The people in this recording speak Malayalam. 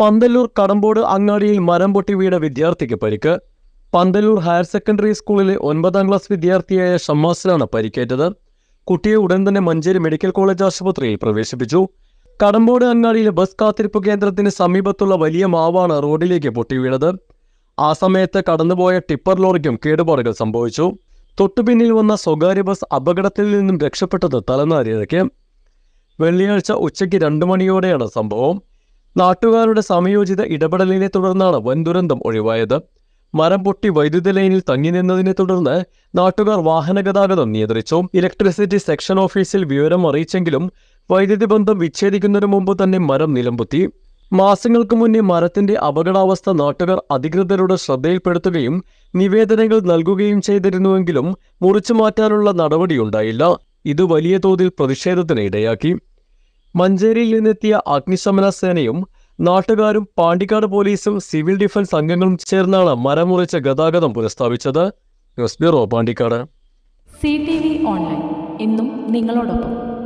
Panthallur Kadampode അങ്ങാടിയിൽ മരം പൊട്ടി വീണ വിദ്യാർത്ഥിക്ക് പരിക്ക്. പന്തല്ലൂർ ഹയർ സെക്കൻഡറി സ്കൂളിലെ ഒൻപതാം ക്ലാസ് വിദ്യാർത്ഥിയായ ഷമ്മാസിലാണ് പരിക്കേറ്റത്. കുട്ടിയെ ഉടൻ തന്നെ മഞ്ചേരി മെഡിക്കൽ കോളേജ് ആശുപത്രിയിൽ പ്രവേശിപ്പിച്ചു. കടമ്പോട് അങ്ങാടിയിലെ ബസ് കാത്തിരിപ്പ് കേന്ദ്രത്തിന് സമീപത്തുള്ള വലിയ മാവാണ് റോഡിലേക്ക് പൊട്ടി വീണത്. ആ സമയത്ത് കടന്നുപോയ ടിപ്പർ ലോറിക്കും കേടുപാടുകൾ സംഭവിച്ചു. തൊട്ടുപിന്നിൽ വന്ന സ്വകാര്യ ബസ് അപകടത്തിൽ നിന്നും രക്ഷപ്പെട്ടത് തലനാരിഴയ്ക്ക്. വെള്ളിയാഴ്ച ഉച്ചയ്ക്ക് രണ്ടു മണിയോടെയാണ് സംഭവം. നാട്ടുകാരുടെ സമയോചിത ഇടപെടലിനെ തുടർന്നാണ് വൻ ദുരന്തം ഒഴിവായത്. മരം പൊട്ടി വൈദ്യുതി ലൈനിൽ തങ്ങി നിന്നതിനെ തുടർന്ന് നാട്ടുകാർ വാഹന ഗതാഗതം നിയന്ത്രിച്ചു. ഇലക്ട്രിസിറ്റി സെക്ഷൻ ഓഫീസിൽ വിവരം അറിയിച്ചെങ്കിലും വൈദ്യുതി ബന്ധം വിച്ഛേദിക്കുന്നതിന് മുമ്പ് തന്നെ മരം നിലംപൊത്തി. മാസങ്ങൾക്ക് മുന്നേ മരത്തിന്റെ അപകടാവസ്ഥ നാട്ടുകാർ അധികൃതരുടെ ശ്രദ്ധയിൽപ്പെടുത്തുകയും നിവേദനങ്ങൾ നൽകുകയും ചെയ്തിരുന്നുവെങ്കിലും മുറിച്ചു മാറ്റാനുള്ള നടപടിയുണ്ടായില്ല. ഇത് വലിയ തോതിൽ പ്രതിഷേധത്തിന് ഇടയാക്കി. മഞ്ചേരിയിൽ നിന്നെത്തിയ അഗ്നിശമന സേനയും നാട്ടുകാരും പാണ്ടിക്കാട് പോലീസും സിവിൽ ഡിഫൻസ് അംഗങ്ങളും ചേർന്നാണ് മരം മുറിച്ച ഗതാഗതം പുനഃസ്ഥാപിച്ചത്. News bureau Pandikkad. C T V online. ഇന്നും നിങ്ങളോടൊപ്പം.